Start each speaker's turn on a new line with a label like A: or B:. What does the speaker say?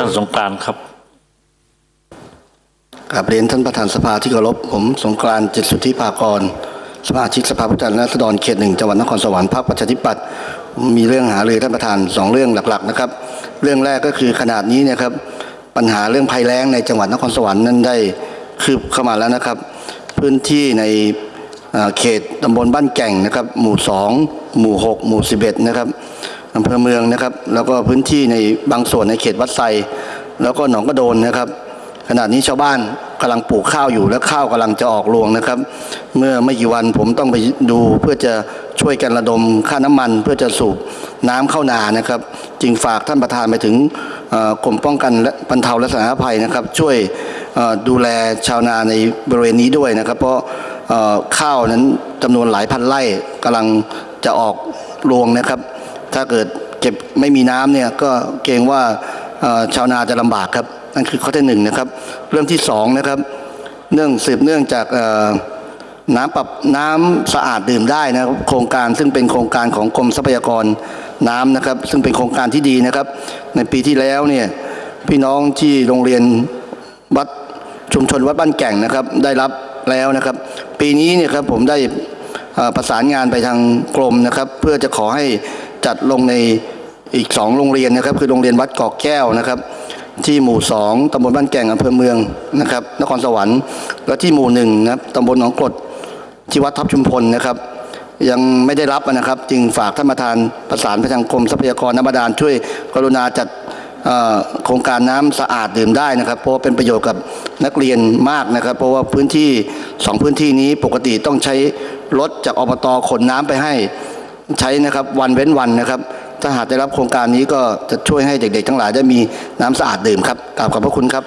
A: ท่านสงกรานครับ
B: กราบเรียนท่านประธานสภาที่เคารพผมสงกรานจิตสุทธิภากร สมาชิกสภาผู้แทนราษฎรเขตหนึ่งจังหวัดนครสวรรค์พรรคประชาธิปัตย์มีเรื่องหารือท่านประธานสองเรื่องหลักๆนะครับ เรื่องแรกก็คือขนาดนี้เนยครับปัญหาเรื่องภัยแล้งในจังหวัดนครสวรรค์นั้นได้คืบเข้ามาแล้วนะครับ พื้นที่ในเอ่อเขตตำบลบ้านแก่งนะครับ หมู่ 2 หมู่ 6 หมู่ 11 นะครับ อำเภอเมืองนะครับ แล้วก็พื้นที่ในบางส่วนในเขตวัดไซแล้วก็หนองกระโดนนะครับ ขณะนี้ชาวบ้านกำลังปลูกข้าวอยู่และข้าวกำลังจะออกรวงนะครับ เมื่อไม่กี่วันผมต้องไปดูเพื่อจะช่วยกันระดมค่าน้ำมัน เพื่อจะสูบน้ำเข้านานะครับ จึงฝากท่านประธานไปถึงกรมป้องกันและบรรเทาและสาธารณภัยนะครับ ช่วยดูแลชาวนาในบริเวณนี้ด้วยนะครับ เพราะข้าวนั้นจำนวนหลายพันไร่กำลังจะออกรวงนะครับ ถ้าเกิดเก็บไม่มีน้ำเนี่ยก็เกรงว่าชาวนาจะลำบากครับนั่นคือข้อที่หนึ่งนะครับ เรื่องที่สองนะครับ เนื่องสืบเนื่องจากน้ำปรับน้ำสะอาดดื่มได้นะครับโครงการซึ่งเป็นโครงการของกรมทรัพยากรน้ำนะครับ ซึ่งเป็นโครงการที่ดีนะครับ ในปีที่แล้วเนี่ยพี่น้องที่โรงเรียนวัดชุมชนวัดบ้านแก่งนะครับ ได้รับแล้วนะครับ ปีนี้เนี่ยครับผมได้ประสานงานไปทางกรมนะครับ เพื่อจะขอให้ จัดลงในอีกสองโรงเรียนนะครับ คือโรงเรียนวัดกอกแก้วนะครับ ที่หมู่สองตำบลบ้านแก่งอำเภอเมืองนะครับ นครสวรรค์ และที่หมู่หนึ่งนะครับตำบลหนองกรดที่วัดทับชุมพลนะครับ ยังไม่ได้รับนะครับ จึงฝากท่านประธานประสานไปทางกรมทรัพยากรน้ำบาดาลช่วยกรุณาจัดโครงการน้ำสะอาดดื่มได้นะครับ เพราะว่าเป็นประโยชน์กับนักเรียนมากนะครับ เพราะว่าพื้นที่สองพื้นที่นี้ปกติต้องใช้รถจากอบตขนน้ำไปให้ ใช้นะครับวันเว้นวันนะครับ ถ้าหากได้รับโครงการนี้ก็จะช่วยให้เด็กๆ ทั้งหลายได้มีน้ำสะอาดดื่มครับกราบขอบพระคุณครับ